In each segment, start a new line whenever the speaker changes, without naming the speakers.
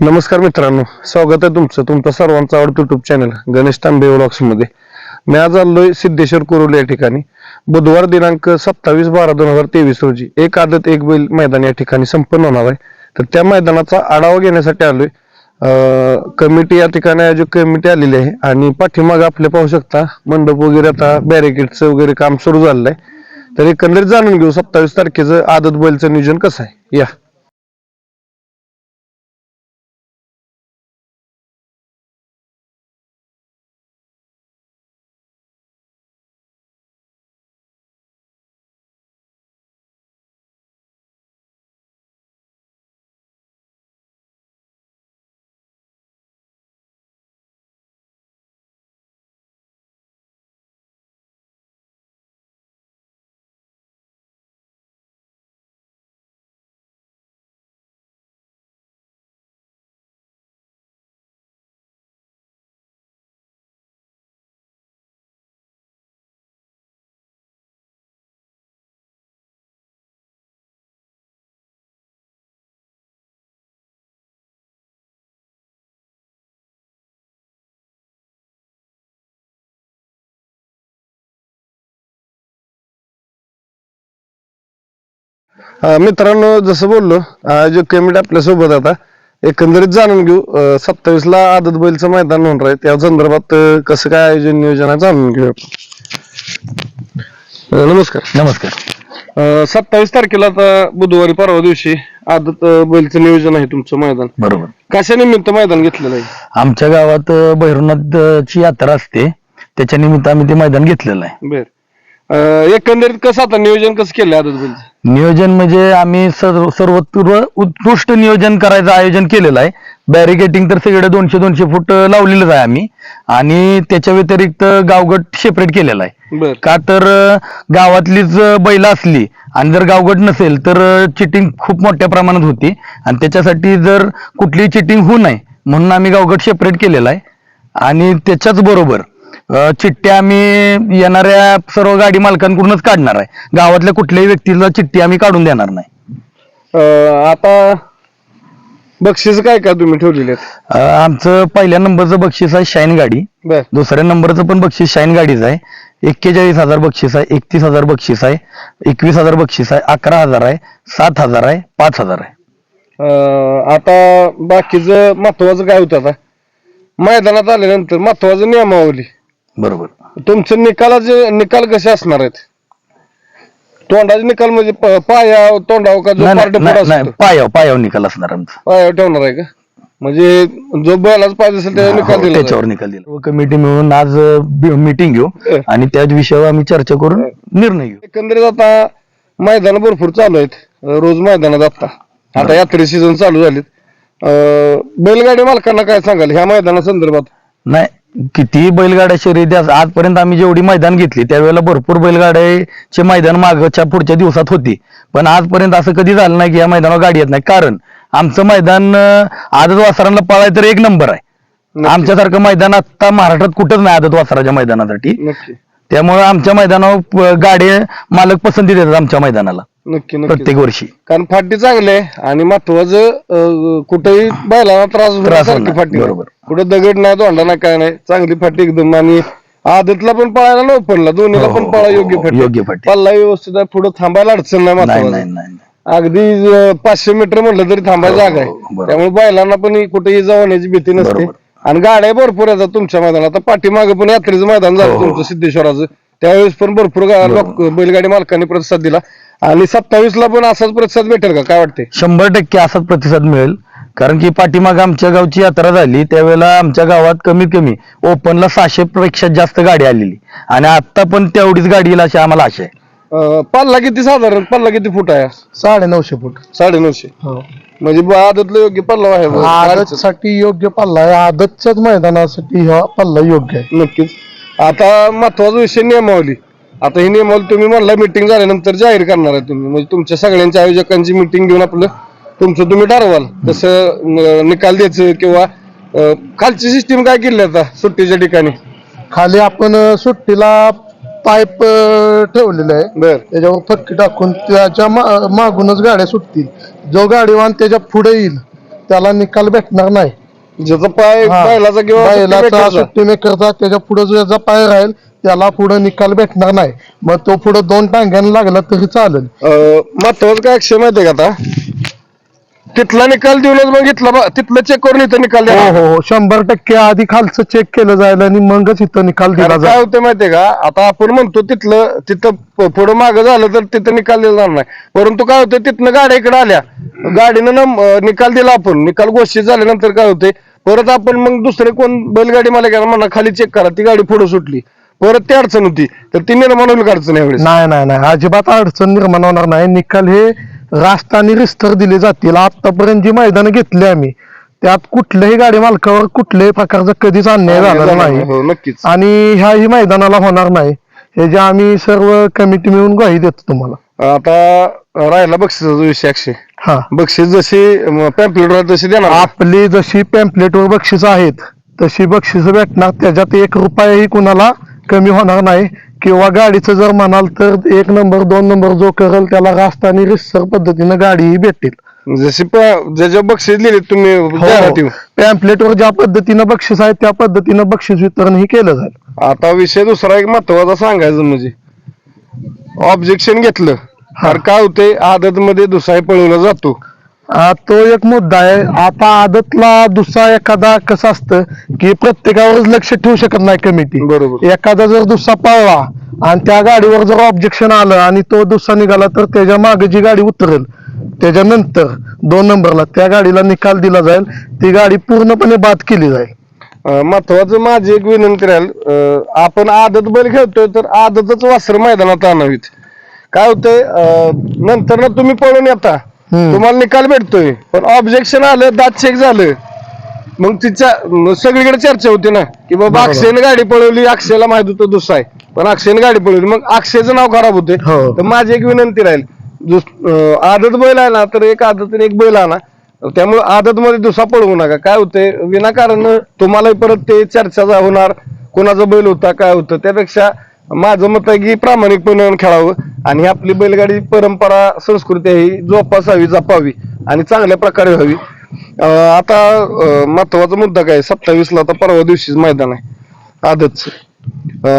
नमस्कार मित्रांनो स्वागत आहे तुमचं तुमचा सर्वांचा आवडतं युट्यूब चॅनल गणेश तांबे व्लॉग्समध्ये मी आज आलोय सिद्धेश्वर कुरुल या ठिकाणी. बुधवार दिनांक सत्तावीस बारा दोन हजार तेवीस रोजी एक आदत एक बैल मैदान या ठिकाणी संपन्न होणार आहे. तर त्या मैदानाचा आढावा घेण्यासाठी आलोय. अं, कमिटी या ठिकाणी आयोजक कमिटी आलेली आहे आणि पाठीमाग आपले पाहू शकता मंडप वगैरे आता बॅरिकेडचं वगैरे काम सुरू झालेलं आहे. तर एकंदरीत जाणून घेऊ सत्तावीस तारखेचं आदत बैलचं नियोजन कसं आहे? या. अं, मित्रांनो जसं बोललो आयोजक कमिटी आपल्यासोबत आता एकंदरीत जाणून घेऊ. सत्तावीस ला आदत बैलचं मैदान होणार आहे. त्या संदर्भात अं, कसं काय आयोजन नियोजन आहे जाणून घेऊ आपण. अं, नमस्कार.
नमस्कार.
सत्तावीस तारखेला आता बुधवारी परवा दिवशी आदत अं, बैलचं नियोजन आहे तुमचं मैदान.
बरोबर.
कशा निमित्त मैदान घेतलेलं आहे?
आमच्या गावात अ, भैरवनाथची यात्रा असते. त्याच्या निमित्त आम्ही ते मैदान घेतलेलं आहे.
बर. अं, एकंदरीत कसं आता नियोजन कसं केलंय आदत बैलचं
नियोजन म्हणजे आम्ही सर्व सर्वत्र उत्कृष्ट नियोजन करायचं आयोजन केलेलं आहे. बॅरिकेटिंग तर सगळे दोनशे दोनशे फूट लावलेलंच आहे आम्ही. आणि त्याच्या व्यतिरिक्त गावगट सेपरेट केलेला आहे.
बर.
का तर अ, गावातलीच अ, बैल असली आणि जर गावगट नसेल तर चिटिंग खूप मोठ्या प्रमाणात होती. आणि त्याच्यासाठी जर कुठलीही चिटिंग होऊ नये म्हणून आम्ही गावगट सेपरेट केलेला आहे. आणि त्याच्याच बरोबर अ, चिठ्ठ्या आम्ही येणाऱ्या सर्व गाडी मालकांकडूनच काढणार आहे. गावातल्या कुठल्याही व्यक्तीला चिठ्ठी आम्ही काढून देणार नाही.
अं, आता बक्षीस काय काय तुम्ही ठेवलेले आहेत?
अ, आमचं पहिल्या नंबरचं बक्षीस आहे शाईन गाडी.
बर.
दुसऱ्या नंबरचं पण बक्षीस शाईन गाडीच आहे. एक्केचाळीस हजार बक्षीस आहे एकतीस हजार बक्षीस आहे एकवीस हजार बक्षीस आहे अकरा हजार आहे सात हजार आहे पाच हजार आहे.
अं, आता बाकीचं महत्वाचं काय होतं आता? मैदानात आल्यानंतर महत्वाचं नियमावली.
बरोबर.
तुमचं निकालाचे निकाल कसे असणार आहेत? तोंडाचे निकाल म्हणजे प- पाया तोंडावर का जो
नाही,
पार्ट
नाही, नाही, नाही, पायावर पायावर निकाल असणार आमचा.
पायावर ठेवणार आहे का? म्हणजे जो बैलाच पाहिजे असेल त्याचा निकाल
हो,
दिला
त्याच्यावर निकाल दिला. कमिटी मिळून आज मीटिंग घेऊ. आणि त्याच विषयावर आम्ही चर्चा करून निर्णय घेऊ.
एकंदरीत आता मैदान भरपूर चालू आहेत. अं, रोज मैदानात आता. आता यात्रे सीझन चालू झालीत. अं, बैलगाडी मालकांना काय सांगाल? ह्या मैदाना संदर्भात
नाही किती बैलगाड्या शर्यती आज- आजपर्यंत आम्ही जेवढी मैदान घेतली त्यावेळेला भरपूर बैलगाड्याचे मैदान मागच्या पुढच्या दिवसात होती. पण आजपर्यंत असं कधी झालं नाही की या मैदानावर गाडी येत नाही. कारण आमचं मैदान अं, आदत वासरांना पळाय तर एक नंबर आहे.
नक्की.
आमच्यासारखं मैदान आता महाराष्ट्रात कुठंच नाही आदत वासराच्या मैदानासाठी.
नक्की.
त्यामुळे आमच्या मैदानावर प- गाडी मालक पसंती देतात आमच्या मैदानाला.
नक्की नक्की
प्रत्येक वर्षी
कारण फाटी चांगली आहे आणि महत्वाचं अं, कुठेही बैलाला त्रास
त्रास
होण्यासारखी
होणार,
फाटी.
बरोबर.
कुठं दगड नाही दोंडा नाही काय नाही चांगली फाटी एकदम आणि आदतला पण पळायला नव्हतं पडला दोन्हीला
हो,
पण
हो,
पळा
हो,
योग्य
हो,
फाटी
योग्य फाटी.
पल्ला व्यवस्थित आहे पुढे थांबायला अडचण नाही
नाही.
अगदी अं, पाचशे मीटर म्हटलं तरी थांबायला
हो,
जागा
हो,
आहे
बरोबर.
त्यामुळे बैलांना पण कुठेही जाण्याची भीती नसते
बरोबर.
आणि गाड्या भरपूर येतात तुमच्या मैदानात आता पाठीमागे पण यात्रेचं मैदान झालं
हो, हो.
तुमचं सिद्धेश्वराचं त्यावेळेस पण भरपूर गा- लोक बैलगाडी मालकांनी प्रतिसाद दिला. आणि सत्तावीस ला पण असाच प्रतिसाद भेटेल का? काय वाटते
शंभर टक्के असाच प्रतिसाद मिळेल. कारण की पाठीमाग आमच्या गावची यात्रा झाली त्यावेळेला आमच्या गावात कमीत कमी ओपनला सहाशे पेक्षा जास्त गाडी आलेली. आणि आता पण तेवढीच गाडी येईल अशी आम्हाला आशा आहे.
पल्ला किती साधारण? पल्ला किती फूट आहे?
साडे नऊशे फूट.
साडे नऊशे
हो.
म्हणजे ब- आदतलं योग्य पल्ला आहे.
आदतसाठी योग्य पल्ला आहे. आदतच्याच मैदानासाठी हा पल्ला योग्य आहे.
नक्कीच. आता महत्त्वाचा विषय नियमावली. आता ही नियमावली तुम्ही म्हणला मिटिंग झाल्यानंतर जाहीर करणार आहे तुम्ही. म्हणजे तुमच्या सगळ्यांच्या आयोजकांची मिटिंग घेऊन आपलं तुमचं तुम्ही ठरवाल. अं, निकाल द्यायचं किंवा खालची सिस्टीम काय केली आता सुट्टीच्या ठिकाणी?
खाली आपण सुट्टीला पाईप ठेवलेलं आहे.
बर.
त्याच्यावर फक्की टाकून त्याच्या मागूनच गाड्या सुटतील. जो गाडीवान त्याच्या पुढे येईल त्याला निकाल भेटणार नाही.
ज्याचा पाय
हा.
किंवा
बैलाचा
सुट्टी
सुट्टी मेकरचा त्याच्या पुढे जो याचा पाय राहील त्याला पुढे निकाल भेटणार नाही. मग तो पुढे दोन टांग्याने लागला तरी चालेल.
अं, महत्वाचं काय अक्षय माहितीये का आता? तिथला निकाल देऊनच मग इथला बा- तिथलं चेक करून इथं निकाल
हो
द्या
हो हो. शंभर टक्के आधी खालचं चेक केलं जाईल आणि मगच इथं निकाल दिला
कारण काय
जाईल.
होतं माहितीये का? आता आपण म्हणतो तिथलं तिथं प- पुढं मागं झालं तर तिथं निकाल दिला जाणार नाही. परंतु काय होतं तिथनं गाड्या इकडे आल्या. गाडीनं अं, निकाल दिला आपण. निकाल घोषित झाल्यानंतर काय होते परत आपण मग दुसरे कोण बैलगाडी मला म्हणा खाली चेक करा ती गाडी पुढे सुटली. परत ती अडचण होती. तर ती निर्माण होईल का अडचण यावेळेस?
नाही नाही नाही. अजिबात अडचण निर्माण होणार नाही. निकाल हे रास्त आणि रिस्तर दिले जातील. आतापर्यंत जी मैदानं घेतली आम्ही त्यात कुठल्याही गाडी मालकावर कुठल्याही प्रकारचा कधीच अन्याय झालेला नाही.
हो नक्कीच.
आणि ह्याही मैदानाला होणार नाही. हे जे आम्ही सर्व कमिटी मिळून ग्वाही देतो तुम्हाला.
आता राहिला बक्षिसाचा विषय अक्षय.
हा.
बक्षीस जशी पॅम्पलेट तशी देणार?
आपली जशी पॅम्पलेटवर बक्षिस आहेत तशी बक्षिस भेटणार त्याच्यात एक रुपयाही कुणाला कमी होणार नाही. किंवा गाडीचं जर म्हणाल तर एक नंबर दोन नंबर जो करेल त्याला रास्त आणि रिस्सर पद्धतीनं गाडीही भेटेल
जशी प- ज्याच्या बक्षीस लिहिले तुम्ही जाहिराती
पॅम्पलेटवर ज्या पद्धतीनं बक्षीस आहे त्या पद्धतीनं बक्षीस वितरण ही केलं जाईल.
आता विषय दुसरा एक महत्त्वाचा सांगायचं म्हणजे ऑब्जेक्शन घेतलं. तर काय होते आदत मध्ये दुसरा पळवला जातो.
तो एक मुद्दा आहे. आता आदतला दुसरा एखादा कसं असतं की प्रत्येकावरच लक्ष ठेवू शकत नाही कमिटी
बरोबर.
एखादा जर दुसरा पळला आणि त्या गाडीवर जर ऑब्जेक्शन आलं आणि तो दुसरा निघाला तर त्याच्यामागे जी गाडी उतरेल त्याच्यानंतर दोन नंबरला त्या गाडीला निकाल दिला जाईल. ती गाडी पूर्णपणे बाद केली जाईल.
अं, महत्वाचं माझी एक विनंती राहील. अं, आपण आदत बैल खेळतोय तर आदतच वासर मैदानात आणावीत. काय होतंय? अं, नंतर ना तुम्ही पळून येता. तुम्हाला निकाल भेटतोय. पण ऑब्जेक्शन आलं दात चेक झालं. मग तिच्या सगळीकडे चर्चा होती ना की बाबा. अक्षयने गाडी पळवली अक्षयला माहीत होतं दुसरा आहे. पण अक्षयने गाडी पळवली मग अक्षयचं नाव खराब होते
हो.
तर माझी एक विनंती राहील दुस- आदत बैल आहे ना तर एक आदत आणि एक बैल आणा. त्यामुळे आदत मध्ये दुसरा पळवू नका. काय होते विनाकारण तुम्हाला परत ते चर्चा जा- होणार. कोणाचा बैल होता काय होतं त्यापेक्षा माझं मत आहे की प्रामाणिकपणे खेळावं. आणि आपली बैलगाडी परंपरा संस्कृती आहे ही जोपासावी जपावी आणि चांगल्या प्रकारे व्हावी. आता महत्त्वाचा मुद्दा काय? सत्तावीस ला आता परवा दिवशीच मैदान आहे. आदतच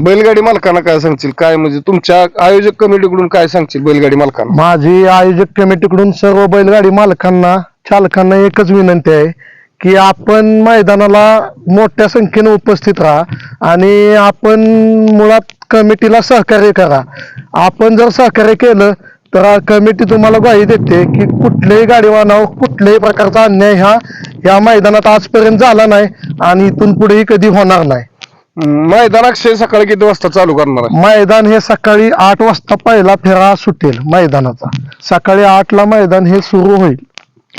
बैलगाडी मालकांना काय सांगतील काय म्हणजे तुमच्या आयोजक कमिटीकडून काय सांगतील बैलगाडी मालकांना?
माझी आयोजक कमिटीकडून सर्व बैलगाडी मालकांना चालकांना एकच विनंती आहे की आपण मैदानाला मोठ्या संख्येने उपस्थित राहा आणि आपण मुळात कमिटीला सहकार्य करा. आपण जर सहकार्य केलं तर कमिटी तुम्हाला ग्वाही देते की कुठल्याही गाडीवानावर कुठल्याही प्रकारचा अन्याय हा या मैदानात आजपर्यंत झाला नाही आणि इथून पुढेही कधी होणार नाही.
मैदान अक्षय सकाळी किती वाजता चालू करणार आहे?
मैदान हे सकाळी आठ वाजता पहिला फेरा सुटेल मैदानाचा. सकाळी आठ ला मैदान हे सुरू होईल.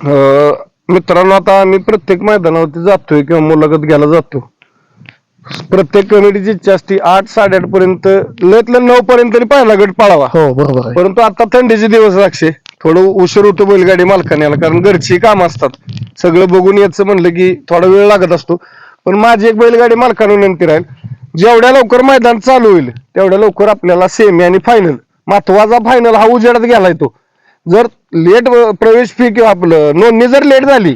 अं, मित्रांनो आता आम्ही प्रत्येक मैदानावरती जातोय किंवा मुलाखत घ्यायला जातो. प्रत्येक कमिटीची इच्छा असते आठ साडेआठ पर्यंत लयत लय नऊ पर्यंत तरी पहिला गट पाळावा.
हो बरोबर आहे.
परंतु आता थंडीचे दिवस अक्षय थोडं उशीर होतो बैलगाडी मालकाने याला कारण घरची कामं असतात. सगळं बघून यायचं म्हणलं की थोडा वेळ लागत असतो. पण माझी एक बैलगाडी मालकाने विनंती राहील जेवढ्या लवकर मैदान चालू होईल तेवढ्या लवकर आपल्याला सेमी आणि फायनल महत्त्वाचा फायनल हा उजेडात गेलाय तो जर लेट प्रवेश फी किंवा आपलं नोंदणी जर लेट झाली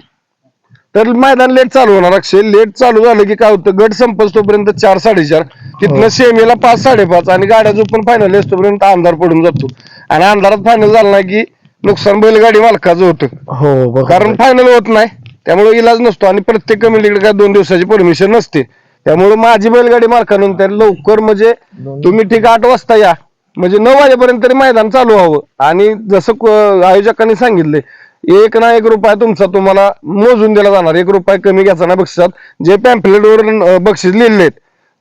तर मैदान लेट चालू होणार अक्षय. लेट चालू झालं की काय होतं गट संपस तोपर्यंत चार साडेचार. तिथनं सेमीला पाच साडेपाच आणि गाड्या जो पण फायनल तोपर्यंत अंधार पडून जातो. आणि अंधारात फायनल झाला नाही की नुकसान बैलगाडी मालकाचं होतं.
हो
कारण. फायनल होत नाही. त्यामुळे इलाज नसतो आणि प्रत्येक कमिटीकडे काय दोन दिवसाची परमिशन नसते. त्यामुळे माझी बैलगाडी मालकानंतर लवकर म्हणजे तुम्ही ठीक आठ वाजता या. म्हणजे नऊ वाजेपर्यंत तरी मैदान चालू व्हावं. आणि जसं आयोजकांनी सांगितले एक ना एक रुपया तुमचा तुम्हाला मोजून दिला जाणार. एक रुपया कमी घ्यायचा ना बक्षिसात. जे पॅम्पलेटवर बक्षीस लिहिले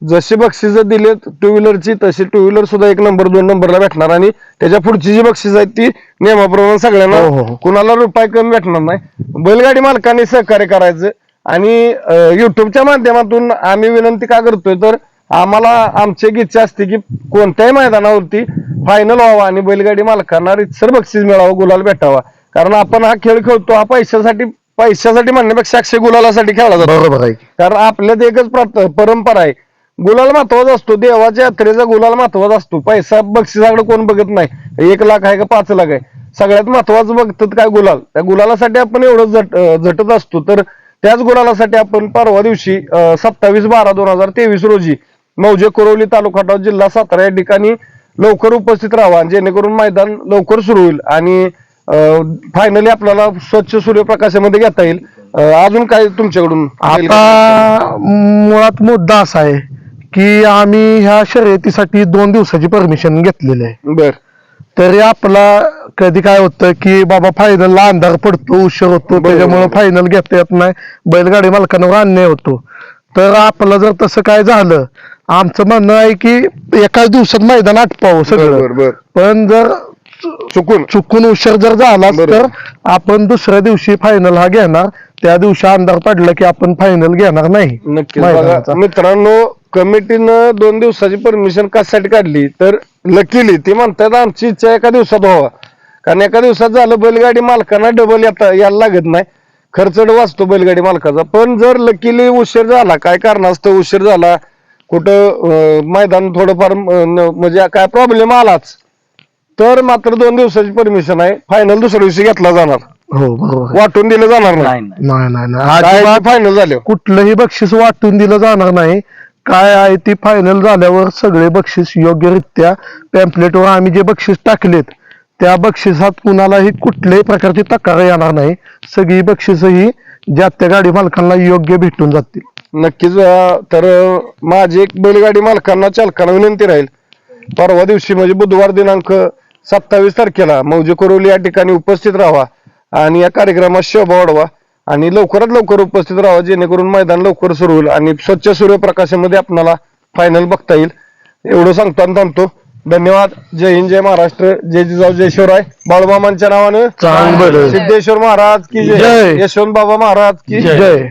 जशी बक्षिस दिलेत टू व्हीलरची तशी टू व्हीलर सुद्धा एक नंबर दोन नंबरला भेटणार आणि त्याच्या पुढची जी बक्षीस आहेत ती नियमाप्रमाणे
हो, हो,
सगळ्यांना
हो.
कुणाला रुपये कमी भेटणार नाही. बैलगाडी मालकांनी सहकार्य करायचं आणि युट्यूबच्या माध्यमातून आम्ही विनंती का करतोय तर आम्हाला आमची एक इच्छा असते की कोणत्याही मैदानावरती फायनल व्हावा आणि बैलगाडी मालकांना रितसर बक्षीस मिळावं गुलाल भेटावा. कारण आपण हा खेळ खेळतो हा पैशासाठी पैशासाठी म्हणण्यापेक्षा अक्षय गुलालासाठी खेळला जातो.
बरोबर आहे.
कारण आपल्यात एकच परंपरा आहे. गुलाल महत्त्वाचा असतो देवाच्या यात्रेचा गुलाल महत्त्वाचा असतो. पैसा बक्षिसाकडे कोण बघत नाही. एक लाख आहे का पाच लाख आहे. सगळ्यात महत्वाचं बघतात काय गुलाल. त्या गुलालासाठी आपण एवढं झट अं, झटत असतो. तर त्याच गुलालासाठी आपण परवा दिवशी सत्तावीस बारा दोन हजार तेवीस रोजी मौजे कोरवली तालुका जिल्हा सातारा या ठिकाणी लवकर उपस्थित राहावा जेणेकरून मैदान लवकर सुरू होईल. आणि फायनली आपल्याला स्वच्छ सूर्यप्रकाशामध्ये घेता येईल. अजून काय तुमच्याकडून?
आता मुळात मुद्दा असा आहे की आम्ही ह्या शर्यतीसाठी दोन दिवसाची परमिशन घेतलेली आहे.
बर.
तरी आपला कधी काय होतं की बाबा फायनलला अंधार पडतो उशीर होतो. त्याच्यामुळे फायनल घेता येत नाही. बैलगाडी मालकांवर अन्याय होतो. तर आपलं जर तसं काय झालं आमचं म्हणणं आहे की एकाच दिवसात मैदान आटपावं सगळं. पण जर
चुकून.
चुकून उशीर जर झाला. तर आपण दुसऱ्या दिवशी फायनल हा घेणार. त्या दिवशी अंधार पडला की आपण फायनल घेणार नाही.
नक्कीच.
मैदानाचा.
मित्रांनो कमिटीनं दोन दिवसाची परमिशन कशासाठी काढली? तर लकीली ती म्हणतात आमची इच्छा एका दिवसात व्हावा. कारण एका दिवसात झालं बैलगाडी मालकांना डबल येता यायला लागत नाही. खर्च वाचतो बैलगाडी मालकाचा. पण जर लकीली उशीर झाला काय कारणास्तव उशीर झाला? कुठं अं, मैदान थोडंफार अं, न- म्हणजे काय प्रॉब्लेम आलाच? तर मात्र दोन दिवसाची परमिशन आहे. फायनल दुसऱ्या दिवशी घेतला जाणार.
हो बरोबर
वाटून दिलं जाणार नाही.
नाही नाही.
नाही नाही नाही.
काय
अजिबात
फायनल झाले?
कुठलंही बक्षीस वाटून दिलं जाणार नाही. काय आहे ती फायनल झाल्यावर सगळे बक्षीस योग्यरित्या पॅम्पलेटवर आम्ही जे बक्षीस टाकलेत त्या बक्षिसात कुणालाही कुठल्याही प्रकारची तक्रार येणार नाही. सगळी बक्षिस ही ज्या त्या गाडी मालकांना योग्य भेटून जातील.
नक्कीच अं, तर अं, माझी एक बैलगाडी मालकांना चालकांना विनंती राहील. परवा दिवशी म्हणजे बुधवार दिनांक सत्तावीस तारखेला मौजे कोरवली या ठिकाणी उपस्थित राहावा आणि या कार्यक्रमात शोभा वाढवा आणि लवकरात लवकर उपस्थित राहावा जेणेकरून मैदान लवकर सुरू होईल आणि स्वच्छ सूर्यप्रकाशामध्ये आपल्याला फायनल बघता येईल. एवढं सांगतो आणि थांबतो. धन्यवाद. जय हिंद जय महाराष्ट्र. जय जिजाऊ जय शिवराय. बाळूमामांच्या नावानं. सिद्धेश्वर महाराज की जय. यशवंत बाबा महाराज की
जय.